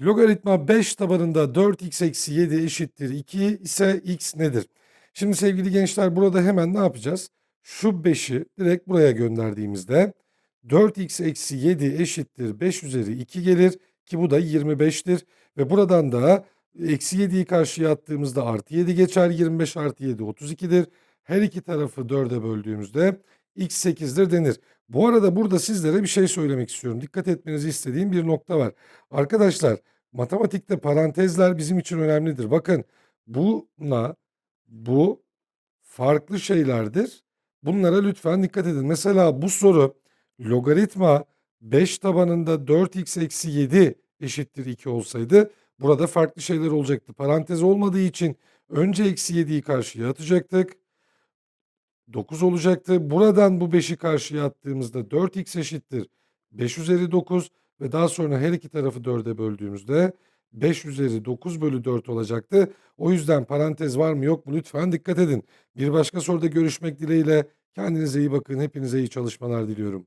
Logaritma 5 tabanında 4x eksi 7 eşittir 2 ise x nedir? Şimdi sevgili gençler burada hemen ne yapacağız? Şu 5'i direkt buraya gönderdiğimizde 4x eksi 7 eşittir 5 üzeri 2 gelir ki bu da 25'tir. Ve buradan da eksi 7'yi karşıya attığımızda artı 7 geçer 25 artı 7 32'dir. Her iki tarafı 4'e böldüğümüzde x 8'dir denir. Bu arada burada sizlere bir şey söylemek istiyorum. Dikkat etmenizi istediğim bir nokta var. Arkadaşlar matematikte parantezler bizim için önemlidir. Bakın buna bu farklı şeylerdir. Bunlara lütfen dikkat edin. Mesela bu soru logaritma 5 tabanında 4x eksi 7 eşittir 2 olsaydı burada farklı şeyler olacaktı. Parantez olmadığı için önce eksi 7'yi karşıya atacaktık. 9 olacaktı. Buradan bu 5'i karşıya attığımızda 4x eşittir 5 üzeri 9 ve daha sonra her iki tarafı 4'e böldüğümüzde 5 üzeri 9 bölü 4 olacaktı. O yüzden parantez var mı yok mu lütfen dikkat edin. Bir başka soruda görüşmek dileğiyle kendinize iyi bakın. Hepinize iyi çalışmalar diliyorum.